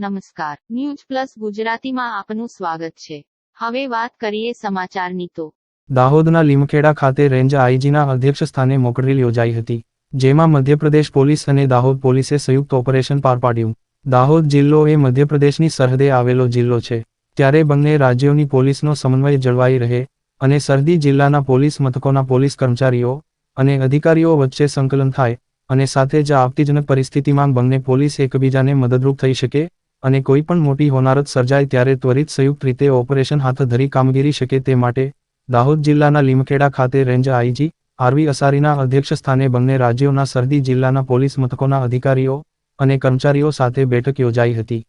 નમસ્કાર. News plus ગુજરાતીમાં આપનું સ્વાગત છે. હવે વાત કરીએ સમાચારની તો. દાહોદના લીમખેડા ખાતે રેન્જ આઈજીના અધ્યક્ષ સ્થાને મોકડ્રીલ યોજાઈ હતી, જેમાં મધ્યપ્રદેશ પોલીસ અને દાહોદ પોલીસે સંયુક્ત ઓપરેશન પાર પાડ્યું. દાહોદ જિલ્લો એ મધ્યપ્રદેશની સરહદે આવેલો જિલ્લો છે, ત્યારે બંને રાજ્યોની પોલીસનો સમન્વય જળવાઈ રહે અને સરહદી જિલ્લાના પોલીસ મથકોના પોલીસ કર્મચારીઓ અને અધિકારીઓ વચ્ચે સંકલન થાય અને સાથે જ આપતીજનક પરિસ્થિતિમાં બંને પોલીસ એકબીજાને મદદરૂપ થઈ શકે અને કોઈ પણ મોટી હોનારત સર્જાય ત્યારે ત્વરિત સંયુક્ત રીતે ઓપરેશન હાથ ધરી કામગીરી શકે તે માટે દાહોદ જિલ્લાના લીમખેડા ખાતે રેન્જ આઈજી આરવી અસારીના અધ્યક્ષ સ્થાને બંને રાજ્યોના સરહદી જિલ્લાના પોલીસ મથકોના અધિકારીઓ અને કર્મચારીઓ સાથે બેઠક યોજાઈ હતી.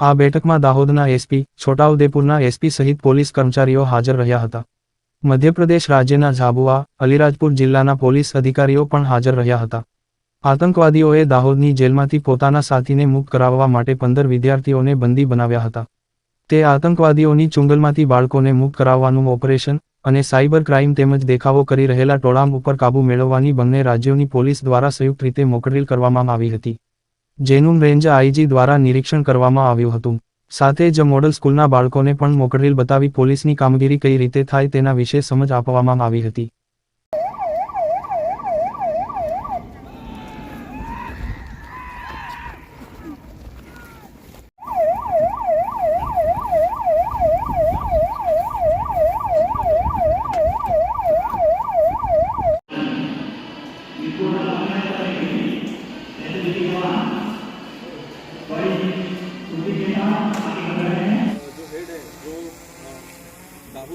આ બેઠકમાં દાહોદના એસપી, છોટાઉદેપુરના એસપી સહિત પોલીસ કર્મચારીઓ હાજર રહ્યા હતા. મધ્યપ્રદેશ રાજ્યના ઝાબુઆ, અલીરાજપુર જિલ્લાના પોલીસ અધિકારીઓ પણ હાજર રહ્યા હતા. આતંકવાદીઓએ દાહોદની જેલમાંથી પોતાના સાથીને મુક્ત કરાવવા માટે પંદર વિદ્યાર્થીઓને બંદી બનાવ્યા હતા. તે આતંકવાદીઓની ચુંગલમાંથી બાળકોને મુક્ત કરાવવાનું ઓપરેશન અને સાયબર ક્રાઇમ તેમજ દેખાવો કરી રહેલા ટોળામ ઉપર કાબૂ મેળવવાની બંને રાજ્યોની પોલીસ દ્વારા સંયુક્ત રીતે મોકડ્રીલ કરવામાં આવી હતી. જેનું રેન્જ આઈજી દ્વારા નિરીક્ષણ કરવામાં આવ્યું હતું. સાથે જ મોડલ સ્કૂલના બાળકોને પણ મોકડ્રીલ બતાવી પોલીસની કામગીરી કઈ રીતે થાય તેના વિશે સમજ આપવામાં આવી હતી.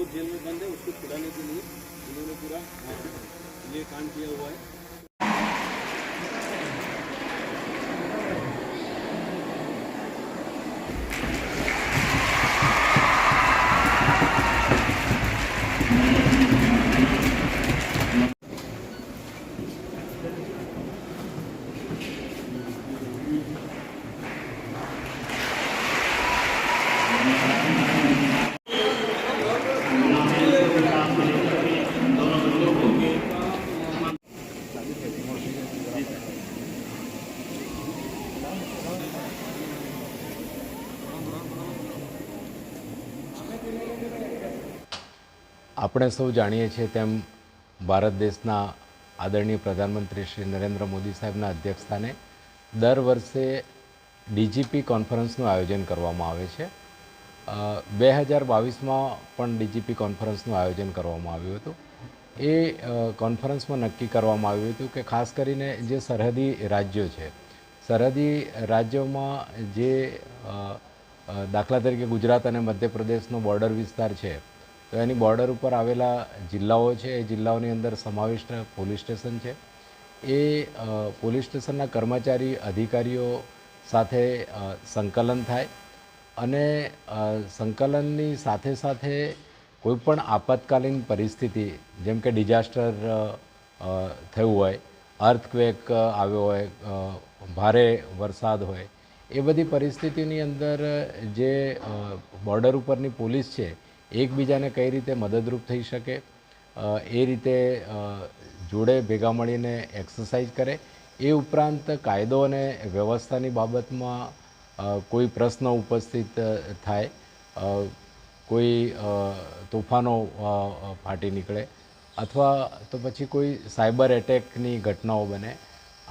दाहोद जेल में बंद है उसको छुड़ाने के लिए उन्होंने पूरा अ, ये कांड किया हुआ है આપણે સૌ જાણીએ છીએ તેમ ભારત દેશના આદરણીય પ્રધાનમંત્રી શ્રી નરેન્દ્ર મોદી સાહેબના અધ્યક્ષસ્થાને દર વર્ષે ડીજીપી કોન્ફરન્સનું આયોજન કરવામાં આવે છે. બે હજાર બાવીસમાં પણ ડીજીપી કોન્ફરન્સનું આયોજન કરવામાં આવ્યું હતું. એ કોન્ફરન્સમાં નક્કી કરવામાં આવ્યું હતું કે ખાસ કરીને જે સરહદી રાજ્યો છે, સરહદી રાજ્યોમાં જે દાખલા તરીકે ગુજરાત અને મધ્યપ્રદેશનો બોર્ડર વિસ્તાર છે તો એની બોર્ડર ઉપર આવેલા જિલ્લાઓ છે, એ જિલ્લાઓની અંદર સમાવિષ્ટ પોલીસ સ્ટેશન છે. એ પોલીસ સ્ટેશનના કર્મચારી, અધિકારીઓ સાથે સંકલન થાય અને સંકલનની સાથે સાથે કોઈપણ આપતકાલીન પરિસ્થિતિ, જેમ કે ડિઝાસ્ટર થયું હોય, અર્થક્વેક આવ્યો હોય ભારે વરસાદ હોય, એ બધી પરિસ્થિતિની અંદર જે બોર્ડર ઉપરની પોલીસ છે એકબીજાને કઈ રીતે મદદરૂપ થઈ શકે એ રીતે જોડે ભેગા મળીને એક્સરસાઇઝ કરે, એ ઉપરાંત કાયદો અને વ્યવસ્થાની બાબતમાં કોઈ પ્રશ્ન ઉપસ્થિત થાય કોઈ તોફાનો ફાટી નીકળે, અથવા તો પછી કોઈ સાયબર એટેકની ઘટનાઓ બને,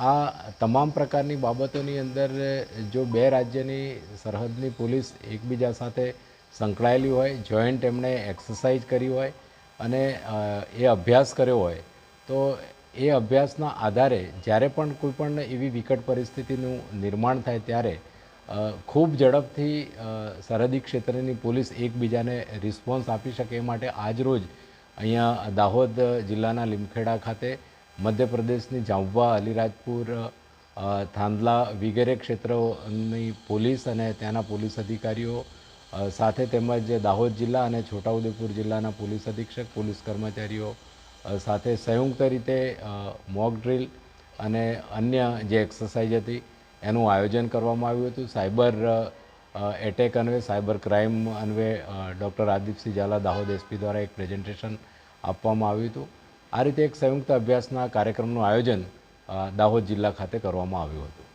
આ તમામ પ્રકારની બાબતોની અંદર જો બે રાજ્યની સરહદની પોલીસ એકબીજા સાથે સંકળાયેલી હોય જોઈન્ટ એમણે એક્સરસાઇઝ કરી હોય અને એ અભ્યાસ કર્યો હોય, તો એ અભ્યાસના આધારે જ્યારે પણ કોઈ પણ એવી વિકટ પરિસ્થિતિનું નિર્માણ થાય ત્યારે ખૂબ ઝડપથી સરહદી ક્ષેત્રની પોલીસ એકબીજાને રિસ્પોન્સ આપી શકે એ માટે આજરોજ અહીંયા દાહોદ જિલ્લાના લીમખેડા ખાતે મધ્યપ્રદેશની જાંબવા, અલીરાજપુર થાંદલા વગેરે ક્ષેત્રોની પોલીસ અને ત્યાંના પોલીસ અધિકારીઓ સાથે તેમજ દાહોદ જિલ્લા અને છોટાઉદેપુર જિલ્લાના પોલીસ અધિક્ષક, પોલીસ કર્મચારીઓ સાથે સંયુક્ત રીતે મોક ડ્રીલ અને અન્ય જે એક્સરસાઇઝ હતી એનું આયોજન કરવામાં આવ્યું હતું. સાયબર એટેક અન્વે, સાયબર ક્રાઇમ અન્વે ડૉક્ટર આદિપસિંહ ઝાલા દાહોદ એસપી દ્વારા એક પ્રેઝન્ટેશન આપવામાં આવ્યું હતું. આ રીતે એક સંયુક્ત અભ્યાસના કાર્યક્રમનું આયોજન દાહોદ જિલ્લા ખાતે કરવામાં આવ્યું હતું.